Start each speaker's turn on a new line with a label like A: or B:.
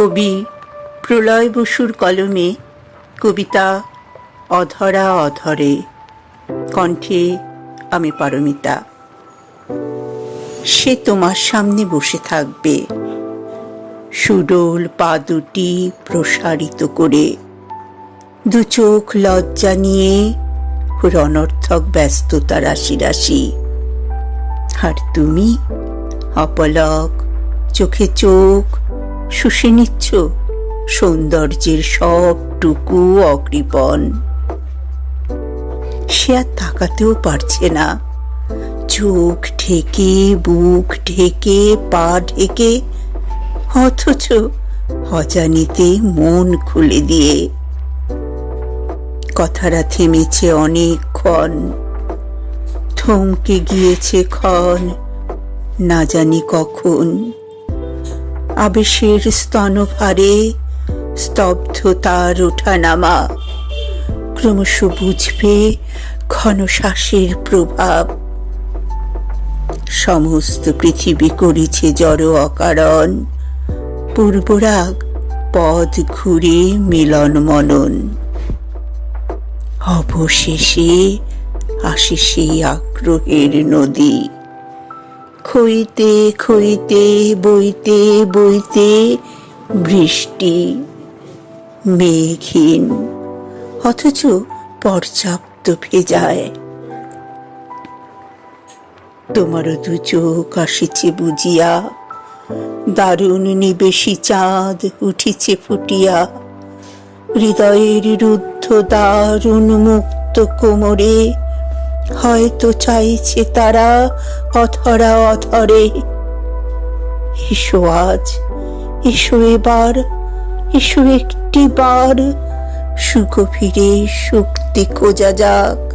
A: কবি প্রলয় বসুর কলমে কবিতা অধরা অধরে। কণ্ঠে আমি পারমিতা। সে তোমার সামনে বসে থাকবে। সুডোল পা দুটি প্রসারিত করে। দু চোখ লজ্জা নিয়ে ওর অনর্থক ব্যস্ততা রাশি রাশি। আর তুমি অপলক, চোখে চোখ শুষে নিচ্ছ। সৌন্দর্যের সবটুকু অকৃপণ। সে আর তাকাতেও পারছে না। চোখ ঢেকে, বুক ঢেকে, পা ঢেকে, অথচ অজানিতে মন খুলে দিয়ে। কথাটা থেমেছে অনেকক্ষণ। থমকে গিয়েছে ক্ষণ, না জানি কখন। আবেশের স্তনভারে স্তব্ধতার ওঠানামা। ক্রমশ বুঝবে ঘন শ্বাসের প্রভাব। সমস্ত পৃথিবী করেছে জড় অকারণ। পূর্বরাগ পদ ঘুরে মিলন মনন। অবশেষে আসে সেই আগ্রহের নদী। খইতে খইতে, বইতে বইতে বৃষ্টি, মেঘহীন, অথচ পর্যাপ্ত ভেজায়। তোমারও দু চোখ আসিছে বুঝিয়া, দারুণ নিবেশি চাঁদ উঠিছে ফুটিয়া। হৃদয়ের রুদ্ধ দ্বার উন্মুক্ত কোমরে হয়তো চাইছে তারা অথরা অথরে এসো আজ, এসো এবার, এসো একটি বার। সুখ ফিরে শক্তি খোঁজা যাক।